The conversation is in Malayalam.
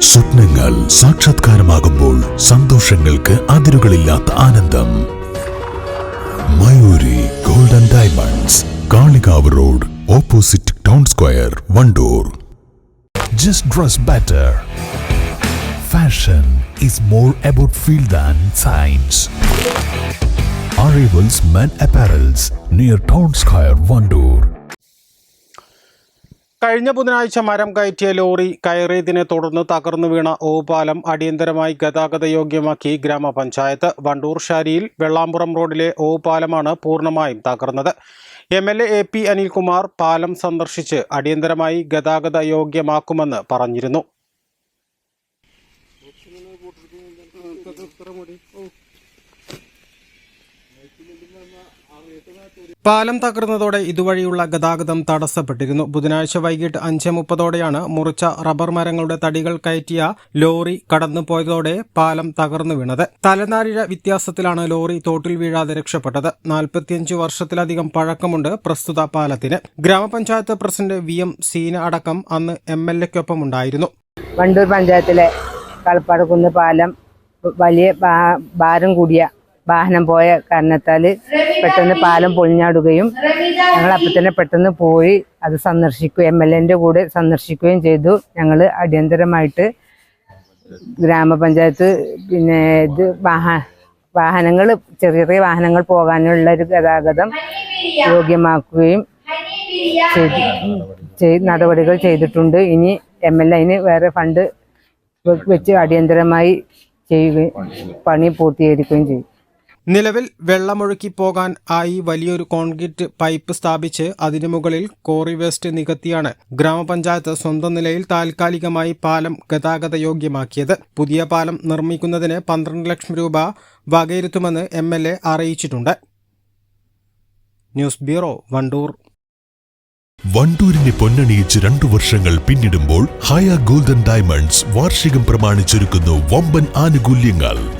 സ്വപ്നങ്ങൾ സാക്ഷാത്കാരമാകുമ്പോൾ സന്തോഷങ്ങൾക്ക് അതിരുകളില്ലാത്ത ആനന്ദം Mayuri golden diamonds Kalikavu road opposite town square Wandoor Just dress better. Fashion is more about feel than science. Arrivals Men Apparels near Town Square, Vandoor. കഴിഞ്ഞ ബുധനാഴ്ച മരം കയറ്റിയ ലോറി കയറിയതിനെ തുടർന്ന് തകർന്നു വീണ ഓപാലം അടിയന്തരമായി ഗതാഗത യോഗ്യമാക്കി ഗ്രാമപഞ്ചായത്ത് വണ്ടൂർ ശാരിയിൽ വെള്ളാമ്പുറം റോഡിലെ ഓപാലമാണ് പൂർണമായും തകർന്നത് M L A A P Anilkumar പാലം സന്ദർശിച്ച് അടിയന്തരമായി ഗതാഗത യോഗ്യമാക്കുമെന്ന് പറഞ്ഞിരുന്നു പാലം തകർന്നതോടെ ഇതുവഴിയുള്ള ഗതാഗതം തടസ്സപ്പെട്ടിരുന്നു. ബുധനാഴ്ച വൈകിട്ട് അഞ്ച് മുപ്പതോടെയാണ് മുറിച്ച റബ്ബർ മരങ്ങളുടെ തടികൾ കയറ്റിയ ലോറി കടന്നുപോയതോടെ പാലം തകർന്നു വീണത്. തലനാരിഴ വ്യത്യാസത്തിലാണ് ലോറി തോട്ടിൽ വീഴാതെ രക്ഷപ്പെട്ടത്. നാൽപ്പത്തിയഞ്ച് വർഷത്തിലധികം പഴക്കമുണ്ട് പ്രസ്തുത പാലത്തിന്. ഗ്രാമപഞ്ചായത്ത് പ്രസിഡന്റ് വി എം സീന അടക്കം അന്ന് എം എൽ എക്കൊപ്പം ഉണ്ടായിരുന്നു വണ്ടൂർ പഞ്ചായത്തിലെ കളപ്പാട് കുന്ന് പാലം വലിയ ഭാരം കൂടിയ വാഹനം പോയ കാരണത്താൽ പെട്ടെന്ന് പാലം പൊളിഞ്ഞാടുകയും ഞങ്ങൾ അപ്പം തന്നെ പെട്ടെന്ന് പോയി അത് സന്ദർശിക്കുകയും എം എൽ എന്റെ കൂടെ സന്ദർശിക്കുകയും ചെയ്തു. ഞങ്ങൾ അടിയന്തരമായിട്ട് ഗ്രാമപഞ്ചായത്ത് പിന്നെ ഇത് വാഹ വാഹനങ്ങൾ ചെറിയ ചെറിയ വാഹനങ്ങൾ പോകാനുള്ള ഒരു ഗതാഗതം യോഗ്യമാക്കുകയും ചെയ്തു. ചെയ്- നടപടികൾ ചെയ്തിട്ടുണ്ട്. ഇനി എം എൽ എന് വേറെ ഫണ്ട് വെച്ച് അടിയന്തരമായി ചെയ്യുകയും പണി പൂർത്തീകരിക്കുകയും ചെയ്യും. നിലവിൽ വെള്ളമൊഴുക്കി പോകാൻ ആയി വലിയൊരു കോൺക്രീറ്റ് പൈപ്പ് സ്ഥാപിച്ച് അതിനു മുകളിൽ കോറി വേസ്റ്റ് നികത്തിയാണ് ഗ്രാമപഞ്ചായത്ത് സ്വന്തം നിലയിൽ താൽക്കാലികമായി പാലം ഗതാഗത യോഗ്യമാക്കിയത് പുതിയ പാലം നിർമ്മിക്കുന്നതിന് പന്ത്രണ്ട് ലക്ഷം രൂപ വകയിരുത്തുമെന്ന് എം എൽ എ അറിയിച്ചിട്ടുണ്ട്. News bureau Wandoor. വണ്ടൂരിനെ പൊന്നണിയിച്ച് രണ്ടു വർഷങ്ങൾ പിന്നിടുമ്പോൾ ഹയ ഗോൾഡൻ ഡയമണ്ട്സ് വാർഷികം പ്രമാണിച്ചൊരുക്കുന്നു വമ്പൻ ആനുകൂല്യങ്ങൾ.